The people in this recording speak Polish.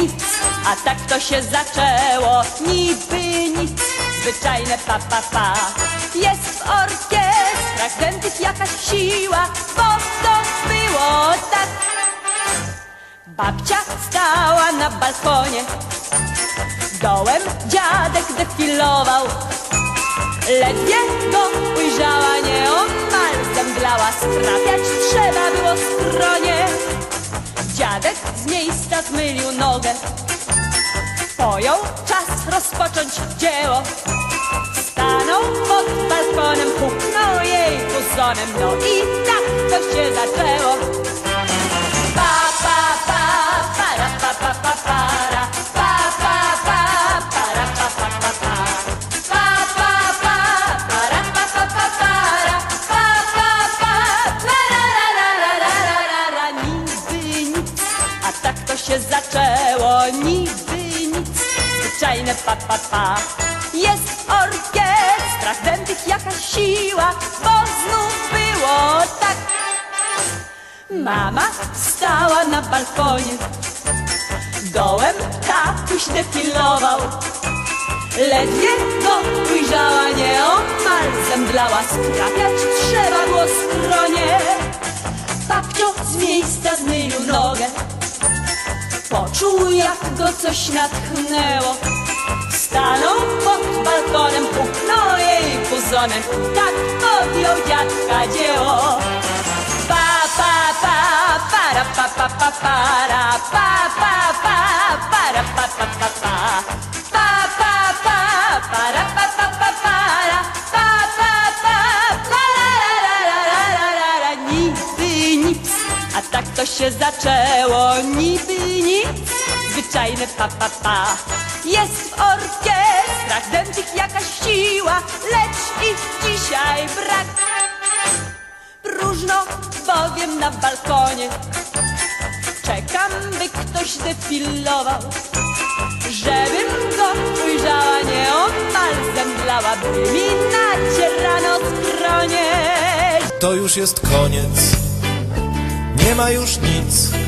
nic, a tak to się zaczęło, niby nic, zwyczajne pa, pa, pa. Jest w orkiestrach dętych jakaś siła, bo to było tak. Babcia stała na balkonie, dołem dziadek defilował. Ledwie go ujrzała, nieomal zemdlała, skrapiać trzeba było skronie. Z miejsca zmylił nogę, pojął czas rozpocząć dzieło. Stanął pod balkonem, puknął jej puzonem, no i tak to się zaczęło. Niby nic, zwyczajne pa, pa, pa. Jest w orkiestrach dętych jakaś siła, bo znów było tak. Mama stała na balkonie, dołem tatuś defilował. Ledwie go ujrzała, nieomal zemdlała, skrapiać trzeba było skronie. Babcio z miejsca zmylił coś natchnęło. Stanął pod balkonem, puknął jej puzonem, tak podjął dziadka dzieło. Pa, pa, pa, para, pa, pa, pa, para, pa, pa, pa, para, pa, pa, pa, pa. Pa, pa, pa, para, pa, pa, pa, para, pa, pa, pa, pa, la, la, la, la, la, la, la. Niby nic, a tak to się zaczęło, niby nic, zwyczajne pa, pa, pa. Jest w orkiestrach dętych jakaś siła, lecz ich dzisiaj brak. Próżno bowiem na balkonie Czekam, by ktoś defilował Żebym go ujrzała nieomal zemdlała By mi nacierano skronie To już jest koniec, nie ma już nic.